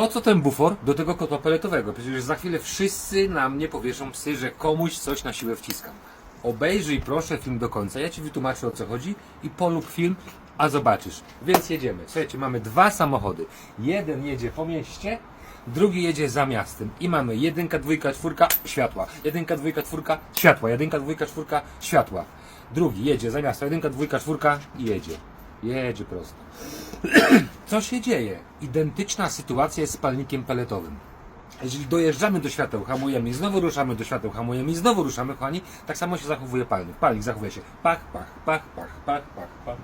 Po co ten bufor do tego kotła peletowego? Przecież za chwilę wszyscy na mnie powieszą psy, że komuś coś na siłę wciskam. Obejrzyj proszę film do końca, ja Ci wytłumaczę o co chodzi i polub film, a zobaczysz. Więc jedziemy. Słuchajcie, mamy dwa samochody. Jeden jedzie po mieście, drugi jedzie za miastem. I mamy jedynka, dwójka, czwórka, światła. Jedynka, dwójka, czwórka, światła. Jedynka, dwójka, czwórka, światła. Drugi jedzie za miasto. Jedynka, dwójka, czwórka i jedzie. Jedzie prosto. Co się dzieje? Identyczna sytuacja jest z palnikiem peletowym. Jeżeli dojeżdżamy do świateł, hamujemy i znowu ruszamy do świateł, hamujemy i znowu ruszamy, kochani, tak samo się zachowuje palnik. Palnik zachowuje się pach, pach, pach, pach, pach, pach, pach.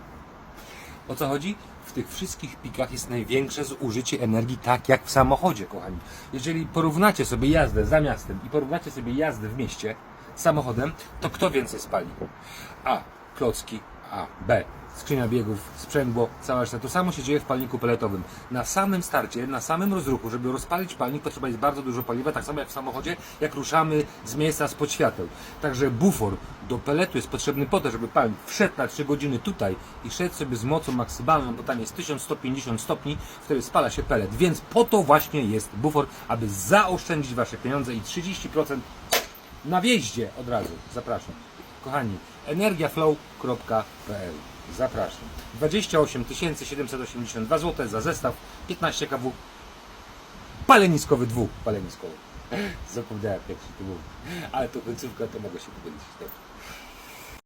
O co chodzi? W tych wszystkich pikach jest największe zużycie energii, tak jak w samochodzie, kochani. Jeżeli porównacie sobie jazdę za miastem i porównacie sobie jazdę w mieście samochodem, to kto więcej spali? A. Klocki, A. B. Skrzynia biegów, sprzęgło, cała reszta. To samo się dzieje w palniku peletowym. Na samym starcie, na samym rozruchu, żeby rozpalić palnik, potrzeba jest bardzo dużo paliwa, tak samo jak w samochodzie, jak ruszamy z miejsca spod świateł. Także bufor do peletu jest potrzebny po to, żeby palnik wszedł na 3 godziny tutaj i szedł sobie z mocą maksymalną, bo tam jest 1150 stopni, wtedy spala się pelet. Więc po to właśnie jest bufor, aby zaoszczędzić Wasze pieniądze i 30% na wjeździe od razu. Zapraszam. Kochani, energiaflow.pl Zapraszam. 28 782 zł za zestaw 15 kW paleniskowy dwóch paleniskowy. Zapomniałem jak się to mówi. Ale to końcówka to mogę się powiedzieć. Dobrze.